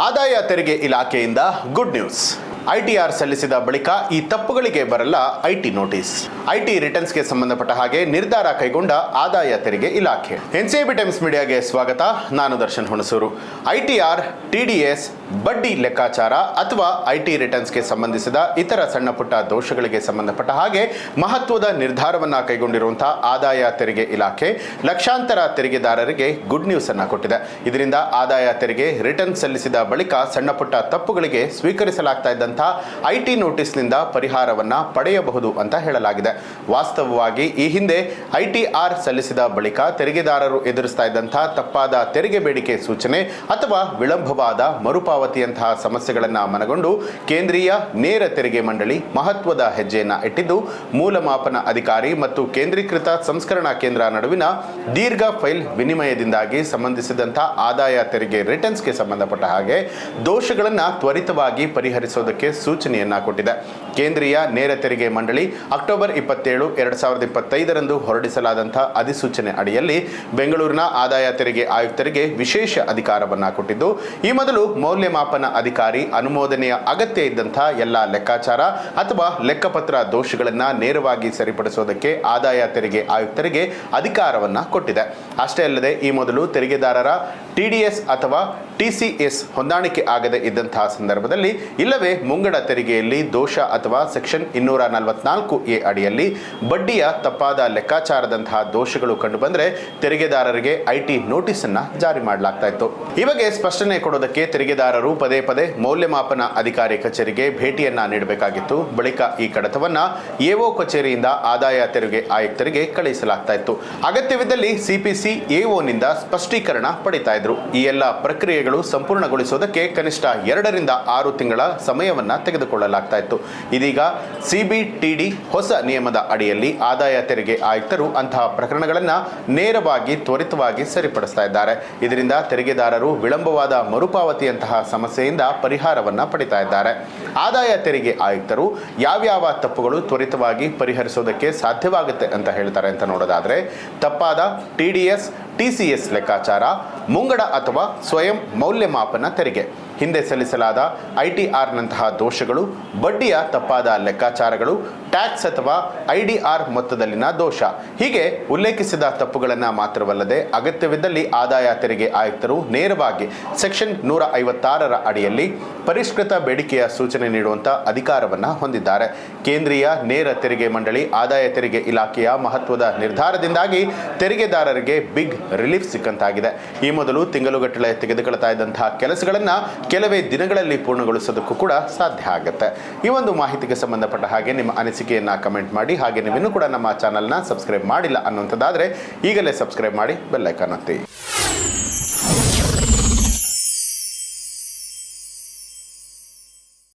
ಆದಾಯ ತೆರಿಗೆ ಇಲಾಖೆಯಿಂದ ಗುಡ್ ನ್ಯೂಸ್. ಐಟಿಆರ್ ಸಲ್ಲಿಸಿದ ಬಳಿಕ ಈ ತಪ್ಪುಗಳಿಗೆ ಬರಲ್ಲ ಐಟಿ ನೋಟಿಸ್. ಐಟಿ ರಿಟರ್ನ್ಸ್ಗೆ ಸಂಬಂಧಪಟ್ಟ ಹಾಗೆ ನಿರ್ಧಾರ ಕೈಗೊಂಡ ಆದಾಯ ತೆರಿಗೆ ಇಲಾಖೆ. ಎನ್ಸಿಬಿ ಟೈಮ್ಸ್ ಮೀಡಿಯಾಗೆ ಸ್ವಾಗತ. ನಾನು ದರ್ಶನ್ ಹುಣಸೂರು. ಐಟಿಆರ್ ಟಿಡಿಎಸ್ ಬಡ್ಡಿ ಲೆಕ್ಕಾಚಾರ ಅಥವಾ ಐಟಿ ರಿಟರ್ನ್ಸ್ಗೆ ಸಂಬಂಧಿಸಿದ ಇತರ ಸಣ್ಣ ಪುಟ್ಟ ದೋಷಗಳಿಗೆ ಸಂಬಂಧಪಟ್ಟ ಹಾಗೆ ಮಹತ್ವದ ನಿರ್ಧಾರವನ್ನ ಕೈಗೊಂಡಿರುವಂತಹ ಆದಾಯ ತೆರಿಗೆ ಇಲಾಖೆ ಲಕ್ಷಾಂತರ ತೆರಿಗೆದಾರರಿಗೆ ಗುಡ್ ನ್ಯೂಸ್ ಅನ್ನ ಕೊಟ್ಟಿದೆ. ಇದರಿಂದ ಆದಾಯ ತೆರಿಗೆ ರಿಟರ್ನ್ ಸಲ್ಲಿಸಿದ ಬಳಿಕ ಸಣ್ಣ ಪುಟ್ಟ ತಪ್ಪುಗಳಿಗೆ ಸ್ವೀಕರಿಸಲಾಗ್ತಾ ಇದ್ದಂತಹ ಐಟಿ ನೋಟಿಸ್ನಿಂದ ಪರಿಹಾರವನ್ನ ಪಡೆಯಬಹುದು ಅಂತ ಹೇಳಲಾಗಿದೆ. ವಾಸ್ತವವಾಗಿ ಈ ಹಿಂದೆ ಐಟಿಆರ್ ಸಲ್ಲಿಸಿದ ಬಳಿಕ ತೆರಿಗೆದಾರರು ಎದುರಿಸ್ತಾ ಇದ್ದಂತಹ ತಪ್ಪಾದ ತೆರಿಗೆ ಬೇಡಿಕೆ ಸೂಚನೆ ಅಥವಾ ವಿಳಂಬವಾದ ಮರುಪಾವತಿಯಂತಹ ಸಮಸ್ಯೆಗಳನ್ನು ಮನಗೊಂಡು ಕೇಂದ್ರೀಯ ನೇರ ತೆರಿಗೆ ಮಂಡಳಿ ಮಹತ್ವದ ಹೆಜ್ಜೆಯನ್ನ ಇಟ್ಟಿದ್ದು, ಮೂಲಮಾಪನ ಅಧಿಕಾರಿ ಮತ್ತು ಕೇಂದ್ರೀಕೃತ ಸಂಸ್ಕರಣಾ ಕೇಂದ್ರ ನಡುವಿನ ದೀರ್ಘ ಫೈಲ್ ವಿನಿಮಯದಿಂದಾಗಿ ಸಂಬಂಧಿಸಿದಂತಹ ಆದಾಯ ತೆರಿಗೆ ರಿಟರ್ನ್ಸ್ಗೆ ಸಂಬಂಧಪಟ್ಟ ಹಾಗೆ ದೋಷಗಳನ್ನು ತ್ವರಿತವಾಗಿ ಪರಿಹರಿಸೋದಕ್ಕೆ ಸೂಚನೆಯನ್ನ ಕೊಟ್ಟಿದೆ. ಕೇಂದ್ರೀಯ ನೇರ ತೆರಿಗೆ ಮಂಡಳಿ ಅಕ್ಟೋಬರ್ ಇಪ್ಪತ್ತೇಳು, ಎರಡು ಸಾವಿರದ ಇಪ್ಪತ್ತೈದರಂದು ಹೊರಡಿಸಲಾದಂತಹ ಅಧಿಸೂಚನೆ ಅಡಿಯಲ್ಲಿ ಬೆಂಗಳೂರಿನ ಆದಾಯ ತೆರಿಗೆ ಆಯುಕ್ತರಿಗೆ ವಿಶೇಷ ಅಧಿಕಾರವನ್ನ ಕೊಟ್ಟಿದ್ದು, ಈ ಮೊದಲು ಮೌಲ್ಯಮಾಪನ ಅಧಿಕಾರಿ ಅನುಮೋದನೆಯ ಅಗತ್ಯ ಇದ್ದಂಥ ಎಲ್ಲ ಲೆಕ್ಕಾಚಾರ ಅಥವಾ ಲೆಕ್ಕಪತ್ರ ದೋಷಗಳನ್ನು ನೇರವಾಗಿ ಸರಿಪಡಿಸೋದಕ್ಕೆ ಆದಾಯ ತೆರಿಗೆ ಆಯುಕ್ತರಿಗೆ ಅಧಿಕಾರವನ್ನು ಕೊಟ್ಟಿದೆ. ಅಷ್ಟೇ ಅಲ್ಲದೆ ಈ ಮೊದಲು ತೆರಿಗೆದಾರರ ಟಿಡಿಎಸ್ ಅಥವಾ ಟಿಸಿಎಸ್ ಹೊಂದಾಣಿಕೆ ಆಗದೆ ಇದ್ದಂತಹ ಸಂದರ್ಭದಲ್ಲಿ ಇಲ್ಲವೇ ಮುಂಗಡ ತೆರಿಗೆಯಲ್ಲಿ ದೋಷ ಅಥವಾ ಸೆಕ್ಷನ್ ಇನ್ನೂರ ನಲವತ್ನಾಲ್ಕು ಎ ಅಡಿಯಲ್ಲಿ ಬಡ್ಡಿಯ ತಪ್ಪಾದ ಲೆಕ್ಕಾಚಾರದಂತಹ ದೋಷಗಳು ಕಂಡುಬಂದರೆ ತೆರಿಗೆದಾರರಿಗೆ ಐಟಿ ನೋಟಿಸ್ ಅನ್ನ ಜಾರಿ ಮಾಡಲಾಗ್ತಾ ಇತ್ತು. ಈ ಬಗ್ಗೆ ಸ್ಪಷ್ಟನೆ ಕೊಡೋದಕ್ಕೆ ತೆರಿಗೆದಾರರು ಪದೇ ಪದೇ ಮೌಲ್ಯಮಾಪನ ಅಧಿಕಾರಿ ಕಚೇರಿಗೆ ಭೇಟಿಯನ್ನ ನೀಡಬೇಕಾಗಿತ್ತು. ಬಳಿಕ ಈ ಕಡತವನ್ನ ಎಒ ಕಚೇರಿಯಿಂದ ಆದಾಯ ತೆರಿಗೆ ಆಯುಕ್ತರಿಗೆ ಕಳುಹಿಸಲಾಗ್ತಾ ಇತ್ತು. ಅಗತ್ಯವಿದ್ದಲ್ಲಿ ಸಿಪಿಸಿ ಎಒನಿಂದ ಸ್ಪಷ್ಟೀಕರಣ ಪಡಿತಾ ಇದ್ರು. ಈ ಎಲ್ಲ ಪ್ರಕ್ರಿಯೆಗಳು ಸಂಪೂರ್ಣಗೊಳಿಸೋದಕ್ಕೆ ಕನಿಷ್ಠ ಎರಡರಿಂದ ಆರು ತಿಂಗಳ ಸಮಯವನ್ನು ತೆಗೆದುಕೊಳ್ಳಲಾಗ್ತಾ ಇತ್ತು. ಇದೀಗ ಸಿಬಿಟಿಡಿ ಹೊಸ ನಿಯಮದ ಅಡಿಯಲ್ಲಿ ಆದಾಯ ತೆರಿಗೆ ಆಯುಕ್ತರು ಅಂತಹ ಪ್ರಕರಣಗಳನ್ನು ನೇರವಾಗಿ ತ್ವರಿತವಾಗಿ ಸರಿಪಡಿಸ್ತಾ ಇದ್ದಾರೆ. ಇದರಿಂದ ತೆರಿಗೆದಾರರು ವಿಳಂಬವಾದ ಮರುಪಾವತಿಯಂತಹ ಸಮಸ್ಯೆಯಿಂದ ಪರಿಹಾರವನ್ನು ಪಡಿತಾ ಇದ್ದಾರೆ. ಆದಾಯ ತೆರಿಗೆ ಆಯುಕ್ತರು ಯಾವ್ಯಾವ ತಪ್ಪುಗಳು ತ್ವರಿತವಾಗಿ ಪರಿಹರಿಸೋದಕ್ಕೆ ಸಾಧ್ಯವಾಗುತ್ತೆ ಅಂತ ಹೇಳ್ತಾರೆ ಅಂತ ನೋಡೋದಾದರೆ, ತಪ್ಪಾದ ಟಿಡಿಎಸ್ ಟಿಸಿಎಸ್ ಲೆಕ್ಕಾಚಾರ ಮುಂಗಡ ಅಥವಾ ಸ್ವಯಂ ಮೌಲ್ಯಮಾಪನ ತೆರಿಗೆ. ಹಿಂದೆ ಸಲ್ಲಿಸಲಾದ ಐಟಿಆರ್ನಂತಹ ದೋಷಗಳು, ಬಡ್ಡಿಯ ತಪ್ಪಾದ ಲೆಕ್ಕಾಚಾರಗಳು, ಟ್ಯಾಕ್ಸ್ ಅಥವಾ ಐಡಿಆರ್ ಮೊತ್ತದಲ್ಲಿನ ದೋಷ. ಹೀಗೆ ಉಲ್ಲೇಖಿಸಿದ ತಪ್ಪುಗಳನ್ನು ಮಾತ್ರವಲ್ಲದೆ ಅಗತ್ಯವಿದ್ದಲ್ಲಿ ಆದಾಯ ತೆರಿಗೆ ಆಯುಕ್ತರು ನೇರವಾಗಿ ಸೆಕ್ಷನ್ ನೂರ ಐವತ್ತಾರರ ಅಡಿಯಲ್ಲಿ ಪರಿಷ್ಕೃತ ಬೇಡಿಕೆಯ ಸೂಚನೆ ನೀಡುವಂಥ ಅಧಿಕಾರವನ್ನು ಹೊಂದಿದ್ದಾರೆ. ಕೇಂದ್ರೀಯ ನೇರ ತೆರಿಗೆ ಮಂಡಳಿ ಆದಾಯ ತೆರಿಗೆ ಇಲಾಖೆಯ ಮಹತ್ವದ ನಿರ್ಧಾರದಿಂದಾಗಿ ತೆರಿಗೆದಾರರಿಗೆ ಬಿಗ್ ರಿಲೀಫ್ ಸಿಕ್ಕಂತಾಗಿದೆ. ಈ ಮೊದಲು ತಿಂಗಳುಗಟ್ಟಲೆ ತೆಗೆದುಕೊಳ್ತಾ ಇದ್ದಂತಹ ಕೆಲಸಗಳನ್ನು ಕೆಲವೇ ದಿನಗಳಲ್ಲಿ ಪೂರ್ಣಗೊಳಿಸೋದಕ್ಕೂ ಕೂಡ ಸಾಧ್ಯ ಆಗುತ್ತೆ. ಈ ಒಂದು ಮಾಹಿತಿಗೆ ಸಂಬಂಧಪಟ್ಟ ಹಾಗೆ ನಿಮ್ಮ ಅನಿಸಿಕೆಯನ್ನು ಕಮೆಂಟ್ ಮಾಡಿ, ಹಾಗೆ ನೀವಿನ್ನೂ ಕೂಡ ನಮ್ಮ ಚಾನಲ್ನ ಸಬ್ಸ್ಕ್ರೈಬ್ ಮಾಡಿಲ್ಲ ಅನ್ನುವಂಥದ್ದಾದರೆ ಈಗಲೇ ಸಬ್ಸ್ಕ್ರೈಬ್ ಮಾಡಿ ಬೆಲ್ಲೈಕನ್ ಒತ್ತಿ.